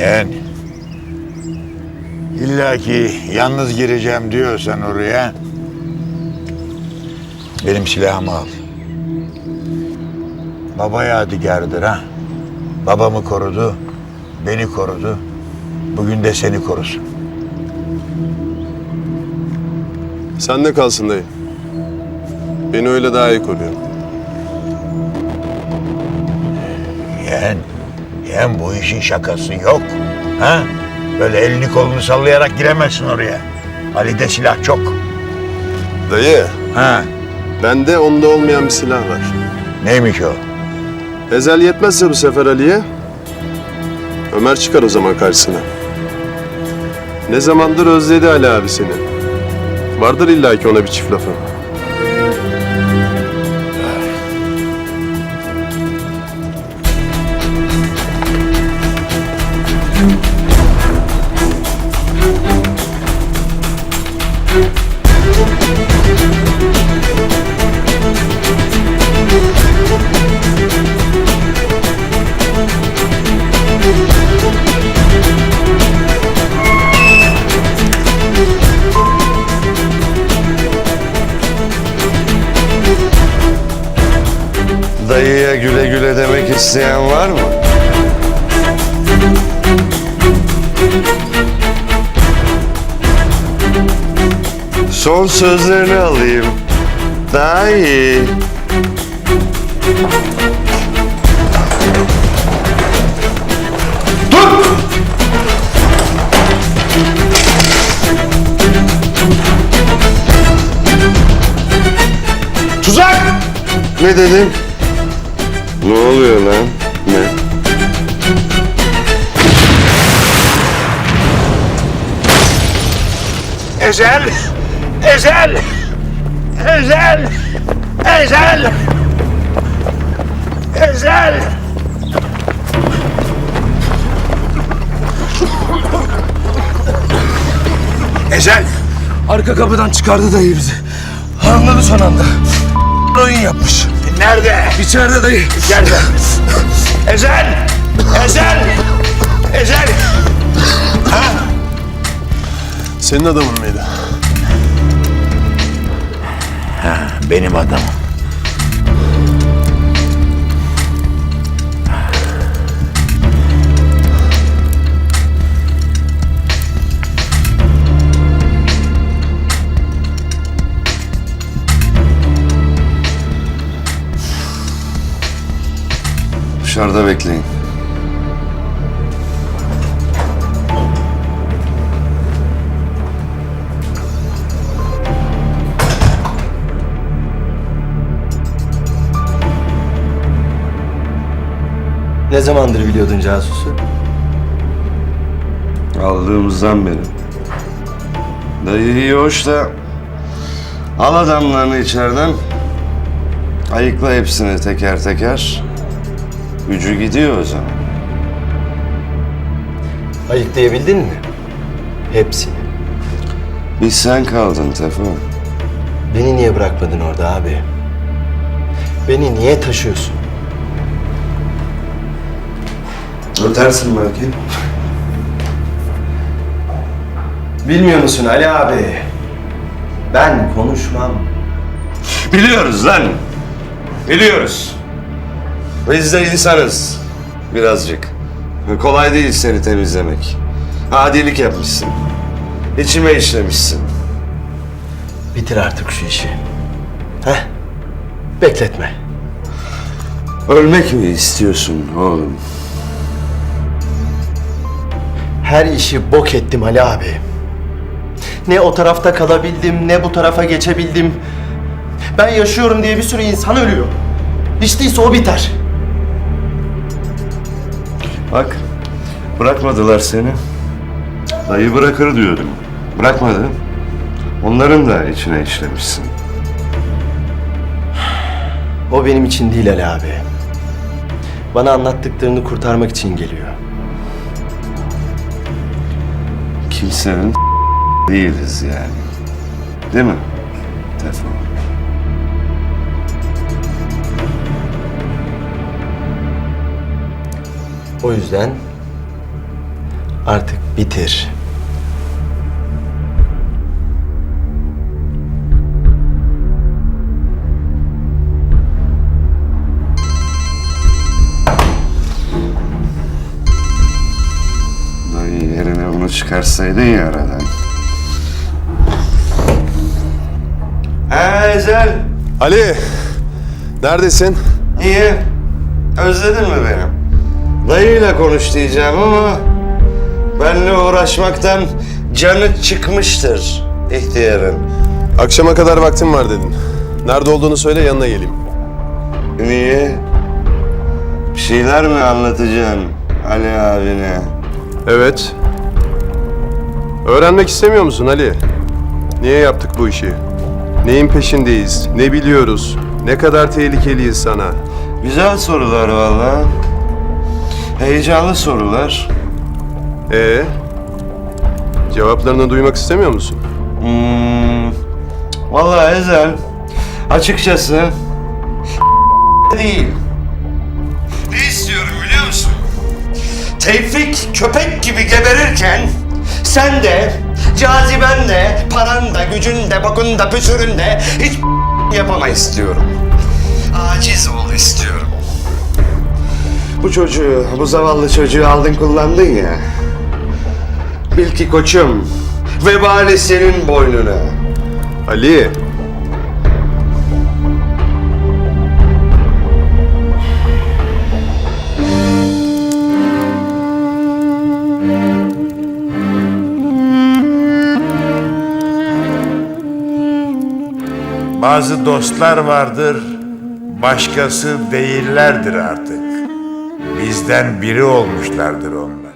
Yeğen. İlla ki yalnız gireceğim diyorsan oraya. Benim silahımı al. Baba yadigardır ha. Babamı korudu, beni korudu. Bugün de seni korusun. Sen de kalsın dayı. Beni öyle daha iyi koruyor. Yeğen, yeğen bu işin şakası yok. Ha? Böyle elini kolunu sallayarak giremezsin oraya. Ali'de silah çok. Dayı, Ha? bende onda olmayan bir silah var. Neymiş o? Ezel yetmezse bu sefer Ali'ye, Ömer çıkar o zaman karşısına. Ne zamandır özledi Ali abi seni. Vardır illaki ona bir çift lafı. İsteyen var mı? Son sözlerini alayım. Daha iyi. Tuzak! Ne dedin? Ne oluyor lan? Ne? Ezel! Ezel! Ezel! Ezel! Ezel! Ezel! Arka kapıdan çıkardı dayı bizi. Anladı son anda. Oyun yapmış. Nerede? İçeride dayı. İçeride. Ezel! Ezel! Ezel! Senin adamın mıydı? Benim adamım. Dışarıda bekleyin. Ne zamandır biliyordun casusu? Aldığımızdan beri. Dayı iyi hoş da al adamlarını içeriden ayıkla hepsini teker teker. Gücü gidiyor o zaman. Ayıklayabildin mi? Hepsini. Bir sen kaldın Tefo. Beni niye bırakmadın orada abi? Beni niye taşıyorsun? Ötersin belki. Bilmiyor musun Ali abi? Ben konuşmam. Biliyoruz lan. Biliyoruz. Biz de insanız. Birazcık. Kolay değil seni temizlemek. Adilik yapmışsın. İçime işlemişsin. Bitir artık şu işi. Heh. Bekletme. Ölmek mi istiyorsun oğlum? Her işi bok ettim Ali abi. Ne o tarafta kalabildim, ne bu tarafa geçebildim. Ben yaşıyorum diye bir sürü insan ölüyor. Hiç değilse o biter. Bak, bırakmadılar seni. Dayı bırakır diyordum. Bırakmadı. Onların da içine işlemişsin. O benim için değil Ali abi. Bana anlattıklarını kurtarmak için geliyor. Kimsenin değiliz yani. Değil mi? Tefo. O yüzden Artık bitir. Dayı yerine bunu çıkarsaydın ya aradan. Ezel. Ali, neredesin? İyi. Özledin mi beni? Dayıyla konuş diyeceğim ama... ...benle uğraşmaktan canı çıkmıştır ihtiyarın. Akşama kadar vaktim var dedin. Nerede olduğunu söyle yanına geleyim. Niye? Bir şeyler mi anlatacaksın Ali abine? Evet. Öğrenmek istemiyor musun Ali? Niye yaptık bu işi? Neyin peşindeyiz? Ne biliyoruz? Ne kadar tehlikeliyiz sana? Güzel sorular vallahi. Heyecanlı sorular. Ee? Cevaplarını duymak istemiyor musun? Hmm, vallahi Ezel, açıkçası değil. Ne istiyorum biliyor musun? Tevfik köpek gibi geberirken sen de, caziben de, paran da, gücün de, bakın da, püsürün de hiç yapama istiyorum. Aciz ol istiyorum. Bu çocuğu, bu zavallı çocuğu aldın kullandın ya. Bil ki koçum, vebali senin boynuna. Ali! Bazı dostlar vardır, başkası değillerdir artık. Bizden biri olmuşlardır onlar.